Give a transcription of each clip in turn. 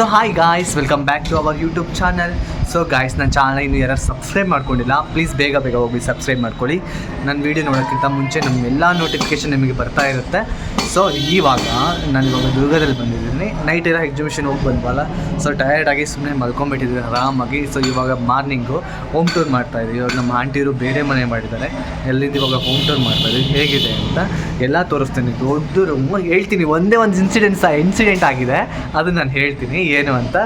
So hi guys, welcome back to our YouTube channel. So guys ನನ್ನ channel ಇನ್ನು ಯಾರು subscribe ಮಾಡ್ಕೊಂಡಿಲ್ಲ please ಬೇಗ ಬೇಗ ಹೋಗಿ ಸಬ್ಸ್ಕ್ರೈಬ್ ಮಾಡ್ಕೊಳ್ಳಿ. ನನ್ನ ವೀಡಿಯೋ ನೋಡೋಕ್ಕಿಂತ ಮುಂಚೆ ನಮ್ಮ ಎಲ್ಲ ನೋಟಿಫಿಕೇಷನ್ ನಿಮಗೆ ಬರ್ತಾ ಇರುತ್ತೆ. ಸೊ ಇವಾಗ ನಾನು ಇವಾಗ ದುರ್ಗದಲ್ಲಿ ಬಂದಿದ್ದೀನಿ. ನೈಟ್ ಇರೋ ಎಕ್ಸಿಬಿಷನ್ ಹೋಗಿ ಬಂದ್ವಲ್ಲ ಸೊ ಟಯರ್ಡಾಗಿ ಸುಮ್ಮನೆ ಮಲ್ಕೊಂಡ್ಬಿಟ್ಟಿದ್ದೀನಿ ಆರಾಮಾಗಿ. ಸೊ ಇವಾಗ ಮಾರ್ನಿಂಗು ಹೋಮ್ ಟೂರ್ ಮಾಡ್ತಾ ಇದ್ದೀವಿ. ಇವಾಗ ನಮ್ಮ ಆಂಟಿಯರು ಬೇರೆ ಮನೆ ಮಾಡಿದ್ದಾರೆ. ಎಲ್ಲಿಂದ ಇವಾಗ ಹೋಮ್ ಟೂರ್ ಮಾಡ್ತಾ ಇದ್ದೀವಿ, ಹೇಗಿದೆ ಅಂತ ಎಲ್ಲ ತೋರಿಸ್ತೀನಿ. ದೊಡ್ಡ ಹೇಳ್ತೀನಿ, ಒಂದೇ ಒಂದು ಇನ್ಸಿಡೆಂಟ್ಸ್ ಇನ್ಸಿಡೆಂಟ್ ಆಗಿದೆ. ಅದು ನಾನು ಹೇಳ್ತೀನಿ, ಏನು ಅಂತ.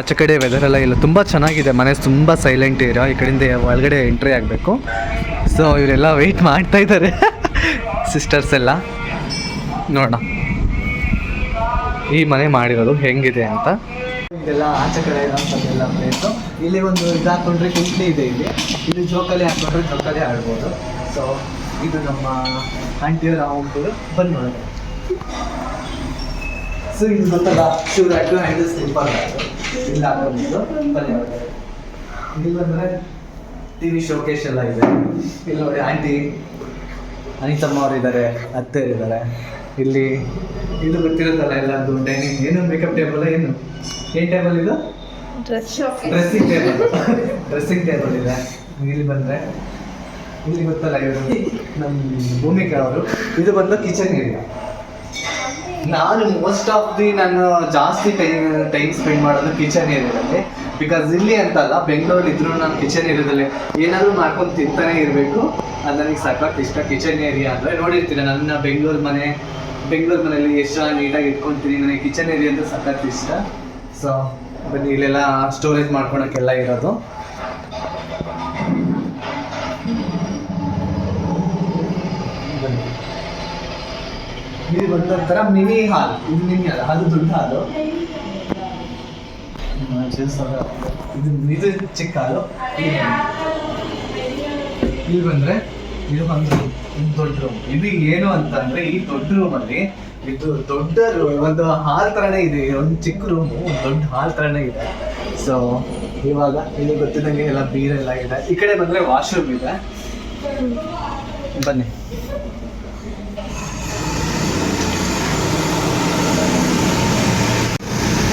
ಆಚೆ ಕಡೆ ವೆದರ್ ಎಲ್ಲ ಇಲ್ಲ, ತುಂಬ ಚೆನ್ನಾಗಿದೆ. ಮನೆ ತುಂಬ ಸೈಲೆಂಟ್ ಇರೋ, ಈ ಕಡೆಯಿಂದ ಒಳಗಡೆ ಎಂಟ್ರಿ ಆಗಬೇಕು. ಸೊ ಇವರೆಲ್ಲ ವೆಯ್ಟ್ ಮಾಡ್ತಾ ಇದ್ದಾರೆ. ಸಿಸ್ಟರ್ಸ್ ಎಲ್ಲ. ನೋಡೋಣ. ಈ ಮನೆ ಮಾಡಿರೋದು ಹೆಂಗಿದೆ ಅಂತ. ಇದೆಲ್ಲ ಆಚೆ ಕಡೆ ಇರೋಂಥದ್ದೆಲ್ಲ ಪ್ಲೇಸು ಇಲ್ಲಿ ಒಂದು ಇದು ಹಾಕೊಂಡ್ರೆ ಕುಂಟ್ಲಿ ಇದೆ ಇಲ್ಲಿ. ಇಲ್ಲಿ ಜೋಕಾಲಿ ಹಾಕೊಂಡ್ರೆ ಜೋಕಾಲಿ ಆಡ್ಬೋದು. ಸೊ ಇದು ನಮ್ಮ ಆಂಟಿಯವರ ಹೋಗ್ಬೋದು ಬಂದು ಮಾಡೋದು ಸೊ ಇದು ಗೊತ್ತಲ್ಲ ಶಿವರಾಜು ಇಲ್ಲಿ ಬನ್ನಿ ಒಳಗಡೆ. ಇಲ್ಲಿ ಬಂದರೆ ಟಿ ವಿ ಶೋಕೇಶ್ ಎಲ್ಲ ಇದೆ. ಇಲ್ಲಿ ನೋಡಿ ಆಂಟಿ ಅನಿತಮ್ಮ ಅವ್ರು ಇದ್ದಾರೆ ಅತ್ತೆ ಇದ್ದಾರೆ ಇಲ್ಲಿ ಇದು ಗೊತ್ತಿರುತ್ತಲ್ಲ ಎಲ್ಲದು ಡೈನಿಂಗ್ ಏನು ಮೇಕಪ್ ಟೇಬಲ್ ಏನು? ಏನು ಟೇಬಲ್ ಇದು? Dress dressing table dressing table ಇದೆ. ಇಲ್ಲಿ ಬಂದರೆ ಇಲ್ಲಿ ಗೊತ್ತಲ್ಲ ಇವರು ನಮ್ಮ ಭೂಮಿಕಾ ಅವರು. ಇದು ಬಂದು ಕಿಚನ್ ಇದೆ ನಾನು ಮೋಸ್ಟ್ ಆಫ್ ದಿ ನಾನು ಜಾಸ್ತಿ ಟೈಮ್ ಟೈಮ್ ಸ್ಪೆಂಡ್ ಮಾಡೋದು ಕಿಚನ್ ಏರಿಯಾದಲ್ಲಿ ಬಿಕಾಸ್ ಇಲ್ಲಿ ಅಂತ ಅಲ್ಲ ಬೆಂಗಳೂರಲ್ಲಿ ಇದ್ರು ನಾನು ಕಿಚನ್ ಏರಿಯಾದಲ್ಲಿ ಏನಾದರೂ ಮಾಡ್ಕೊಂಡು ತಿಂತಾನೆ ಇರಬೇಕು. ಅದು ನನಗೆ ಸಖತ್ ಇಷ್ಟ ಕಿಚನ್ ಏರಿಯಾ ಅಂದರೆ. ನೋಡಿರ್ತೀನಿ ನನ್ನ ಬೆಂಗಳೂರು ಮನೆ, ಬೆಂಗಳೂರು ಮನೆಯಲ್ಲಿ ಎಷ್ಟು ನೀಟಾಗಿ ಇಟ್ಕೊಂತೀನಿ, ನನಗೆ ಕಿಚನ್ ಏರಿಯಾ ಅಂದರೆ ಸಖತ್ ಇಷ್ಟ. ಸೊ ಬನ್ನಿ, ಇಲ್ಲೆಲ್ಲ ಸ್ಟೋರೇಜ್ ಮಾಡ್ಕೊಳಕ್ಕೆಲ್ಲ ಇರೋದು. ಇದು ಬಂದಂತರ ಮಿನಿ ಹಾಲ್ ಇದು ಮಿನಿ ಹಾಲ್ ಅದು ದೊಡ್ಡ ಹಾಲು ಇದು ಇದು ಚಿಕ್ಕ ಹಾಲು ಇಲ್ಲಿ ಬಂದ್ರೆ ಇದು ಒಂದು ದೊಡ್ಡ ರೂಮ್ ಇದು ಏನು ಅಂತಂದ್ರೆ ಈ ದೊಡ್ಡ ರೂಮ್ ಅಲ್ಲಿ ಇದು ದೊಡ್ಡ ಒಂದು ಹಾಲ್ ತರನೇ ಇದೆ. ಒಂದು ಚಿಕ್ಕ ರೂಮು ಒಂದು ದೊಡ್ಡ ಹಾಲ್ ತರನೇ ಇದೆ. ಸೊ ಇವಾಗ ಇಲ್ಲಿ ಗೊತ್ತಿದ್ದಂಗೆ ಎಲ್ಲ ಬೀರೆಲ್ಲ ಇದೆ. ಈ ಕಡೆ ಬಂದ್ರೆ ವಾಶ್ರೂಮ್ ಇದೆ. ಬನ್ನಿ.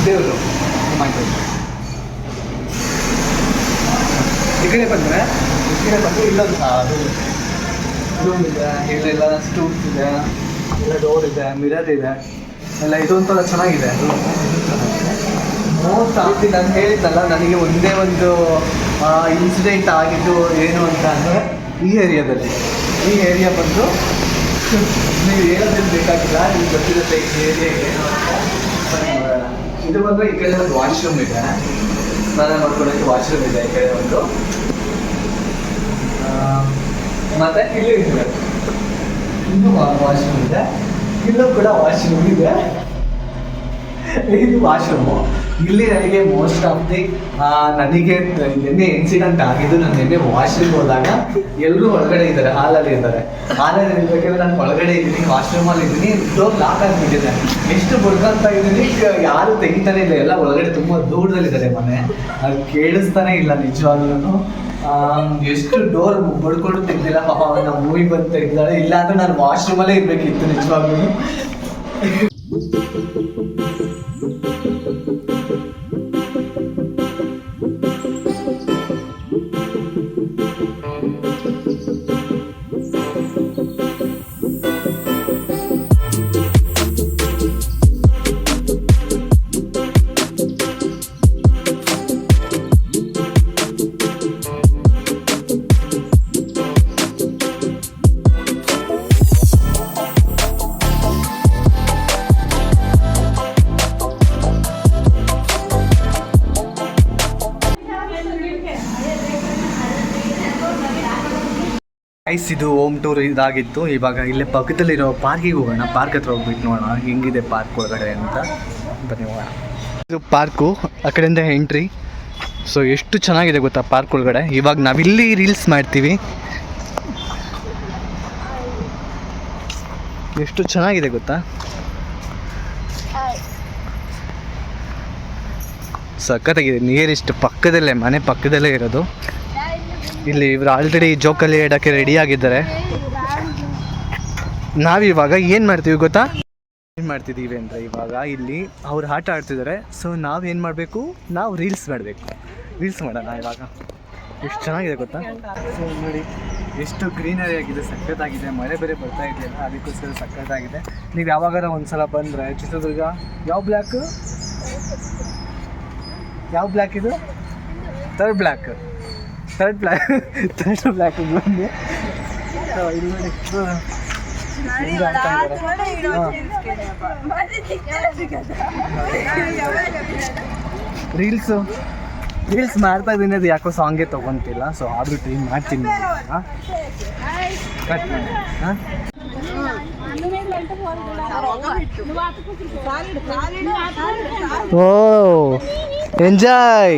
ದೇವರು. ಈ ಬಂದ್ರೆ ಬಂದರೆ ಬಂದರೆ ಇಲ್ಲೊಂದು ಅದು ರೂಮ್ ಇದೆ ಇಲ್ಲೆಲ್ಲ ಸ್ಟೂಲ್ಸ್ ಇದೆ ಎಲ್ಲ ಡೋರ್ ಇದೆ ಮಿರರ್ ಇದೆ. ಎಲ್ಲ ಇದೊಂಥರ ಚೆನ್ನಾಗಿದೆ. ಮೋಸ್ಟ್ ಆಫ್ತಿ ನಾನು ಹೇಳಿದ್ನಲ್ಲ ನನಗೆ ಒಂದೇ ಒಂದು ಇನ್ಸಿಡೆಂಟ್ ಆಗಿದ್ದು ಏನು ಅಂತ ಅಂದರೆ ಈ ಏರಿಯಾದಲ್ಲಿ ಈ ಏರಿಯಾ ಬಂದು ನೀವು ಹೇಳೋದೇನು ಬೇಕಾಗಿಲ್ಲ ನಿಮ್ಗೆ ಗೊತ್ತಿರುತ್ತೆ ಈ ಏರಿಯಾ ಏನು ಅಂತ. ಇದು ಬಂದು ಈ ಕಡೆ ಒಂದು ವಾಶ್ರೂಮ್ ಇದೆ. ಸ್ನಾನ ಮಾಡ್ಕೊಳ್ಳೋಕ್ಕೆ ವಾಶ್ರೂಮ್ ಇದೆ ಕಡೆ ಒಂದು. ಮತ್ತೆ ಇಲ್ಲಿ ಇಲ್ಲೂ ವಾಶ್ರೂಮ್ ಇದೆ. ಇಲ್ಲೂ ಕೂಡ ವಾಶ್ರೂಮ್ ಇದೆ. ಇದು ವಾಶ್ರೂಮು. ಇಲ್ಲಿ ನನಗೆ ಮೋಸ್ಟ್ ಆಫ್ ದಿ ನನಗೆ, ನಿನ್ನೆ ಇನ್ಸಿಡೆಂಟ್ ಆಗಿದ್ದು ನಾನು ನಿನ್ನೆ ವಾಶ್ರೂಮ್ ಹೋದಾಗ ಎಲ್ಲರೂ ಒಳಗಡೆ ಇದ್ದಾರೆ ಹಾಲಲ್ಲಿ ಇದ್ದಾರೆ. ಹಾಲಲ್ಲಿ ಇರ್ಬೇಕಾದ್ರೆ ನಾನು ಒಳಗಡೆ ಇದ್ದೀನಿ ವಾಶ್ರೂಮಲ್ಲಿ ಇದ್ದೀನಿ ಡೋರ್ ಲಾಕ್ ಆಗಿಬಿಟ್ಟಿದೆ. ಎಷ್ಟು ಬಡ್ಕೊಂತ ಇದ್ದೀನಿ, ಯಾರು ತೆಗಿತಾನೆ ಇಲ್ಲ, ಎಲ್ಲ ಒಳಗಡೆ ತುಂಬ ದೂರದಲ್ಲಿದ್ದಾರೆ ಮನೆ. ಅದು ಕೇಳಿಸ್ತಾನೆ ಇಲ್ಲ ನಿಜವಾಗ್ಲೂ ಎಷ್ಟು ಡೋರ್ ಬಡ್ಕೊಂಡು ತೆಗ್ದಿಲ್ಲ, ಪಾಪ ನಮ್ಮ ಮೂವಿ ಬಂದು ತೆಗ್ದಾಳೆ. ಇಲ್ಲ ಅಂದ್ರೆ ನಾನು ವಾಶ್ರೂಮಲ್ಲೇ ಇರಬೇಕಿತ್ತು ನಿಜವಾಗ್ಲೂ ಐಸ್ ಇದು ಹೋಮ್ ಟೂರ್ ಇದಾಗಿತ್ತು. ಇವಾಗ ಇಲ್ಲೇ ಪಕ್ಕದಲ್ಲಿರೋ ಪಾರ್ಕಿಗೆ ಹೋಗೋಣ. ಪಾರ್ಕ್ ಹತ್ರ ಹೋಗ್ಬಿಟ್ಟು ನೋಡೋಣ. ಹೆಂಗಿದೆ ಪಾರ್ಕ್ ಒಳಗಡೆ ಅಂತ. ಬನ್ನಿ ಹೋಗೋಣ. ಇದು ಪಾರ್ಕು ಆ ಕಡೆಯಿಂದ ಎಂಟ್ರಿ ಸೊ ಎಷ್ಟು ಚೆನ್ನಾಗಿದೆ ಗೊತ್ತಾ ಪಾರ್ಕ್ ಒಳಗಡೆ? ಇವಾಗ ನಾವಿಲ್ಲಿ ರೀಲ್ಸ್ ಮಾಡ್ತೀವಿ. ಎಷ್ಟು ಚೆನ್ನಾಗಿದೆ ಗೊತ್ತಾ? ಸಖತ್ತಾಗಿದೆ. ನಿಯರೆಸ್ಟ್ ಪಕ್ಕದಲ್ಲೇ, ಮನೆ ಪಕ್ಕದಲ್ಲೇ ಇರೋದು. ಇಲ್ಲಿ ಇವರು ಆಲ್ರೆಡಿ ಜೋಕಲ್ಲಿ ಇಡೋಕ್ಕೆ ರೆಡಿ ಆಗಿದ್ದಾರೆ. ನಾವಿವಾಗ ಏನು ಮಾಡ್ತೀವಿ ಗೊತ್ತಾ? ಏನು ಮಾಡ್ತಿದ್ದೀವಿ ಅಂದರೆ ಇವಾಗ ಇಲ್ಲಿ ಅವ್ರು ಆಟ ಆಡ್ತಿದ್ದಾರೆ ಸೊ ನಾವೇನು ಮಾಡಬೇಕು? ನಾವು ರೀಲ್ಸ್ ಮಾಡಬೇಕು. ರೀಲ್ಸ್ ಮಾಡೋಣ ಇವಾಗ. ಎಷ್ಟು ಚೆನ್ನಾಗಿದೆ ಗೊತ್ತಾ? ಸೊ ನೋಡಿ, ಎಷ್ಟು ಗ್ರೀನರಿ ಆಗಿದೆ, ಸಖತ್ತಾಗಿದೆ. ಮಳೆ ಬೇರೆ ಬರ್ತಾ ಇದೆಯಲ್ಲ ಅದಕ್ಕೋಸ್ಕರ ಸಖತ್ತಾಗಿದೆ. ನೀವು ಯಾವಾಗಾರ ಒಂದ್ಸಲ ಬಂದರೆ, ಚಿತ್ರದುರ್ಗ, ಯಾವ ಬ್ಲ್ಯಾಕ್ ಯಾವ ಬ್ಲ್ಯಾಕ್ ಇದು? Third black third black third black ಬಂದು. ರೀಲ್ಸು ರೀಲ್ಸ್ ಮಾಡ್ತಾ ಇದ್ದೀನಿ. ಅದು ಯಾಕೋ ಸಾಂಗೇ ತೊಗೊತಿಲ್ಲ. ಸೊ ಆದರೂ ಟ್ರೈ ಮಾಡ್ತೀನಿ. ಹಾಂ. ಕಟ್ ಹಾಂ. ಓ ಎಂಜಾಯ್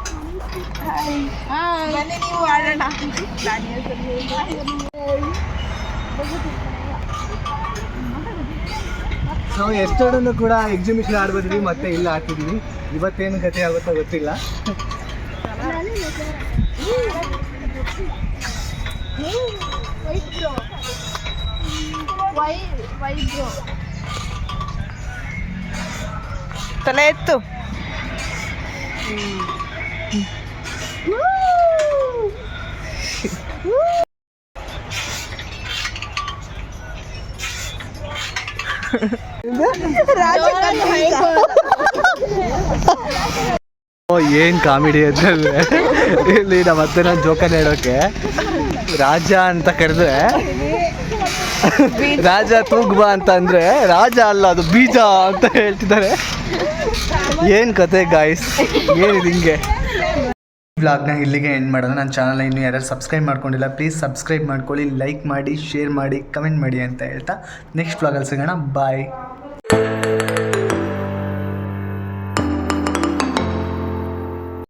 ನೀವು ಆಡೋಣ ನಾವು ಎಷ್ಟೊಂದು ಕೂಡ ಎಕ್ಸಿಬಿಷನ್ ಆಡ್ಬೋದ್ವಿ ಮತ್ತೆ ಇಲ್ಲ ಹಾಕಿದ್ವಿ. ಇವತ್ತೇನು ಕತೆ ಆಗುತ್ತೋ ಗೊತ್ತಿಲ್ಲ. ತಲೆ ಎತ್ತು. ಏನು ಕಾಮಿಡಿ ಅದ್ರಲ್ಲಿ? ಇಲ್ಲಿ ನಮ್ಮ ಮತ್ತೆ ನಾನು ಜೋಕನ್ ಹೇಳೋಕೆ. ರಾಜ ಅಂತ ಕರೆದ್ರೆ, ರಾಜ ತೂಗ್ಬಾ ಅಂತ ಅಂದ್ರೆ, ರಾಜ ಅಲ್ಲ, ಅದು ಬೀಜ ಅಂತ ಹೇಳ್ತಿದ್ದಾರೆ. ಏನ್ ಕತೆ ಗಾಯ್ಸ್ ಏನಿದೆ ಹಿಂಗೆ? ಬ್ಲಾಗ್ನ ಇಲ್ಲಿಗೆ ಎಂಡ್ ಮಾಡೋಣ ನನ್ನ ಚಾನಲ್ ಇನ್ನೂ ಯಾರು ಸಬ್ಸ್ಕ್ರೈಬ್ ಮಾಡ್ಕೊಂಡಿಲ್ಲ ಪ್ಲೀಸ್ ಸಬ್ಸ್ಕ್ರೈಬ್ ಮಾಡ್ಕೊಳ್ಳಿ ಲೈಕ್ ಮಾಡಿ ಶೇರ್ ಮಾಡಿ ಕಮೆಂಟ್ ಮಾಡಿ ಅಂತ ಹೇಳ್ತಾ ನೆಕ್ಸ್ಟ್ ವ್ಲಾಗಲ್ಲಿ ಸಿಗೋಣ. ಬಾಯ್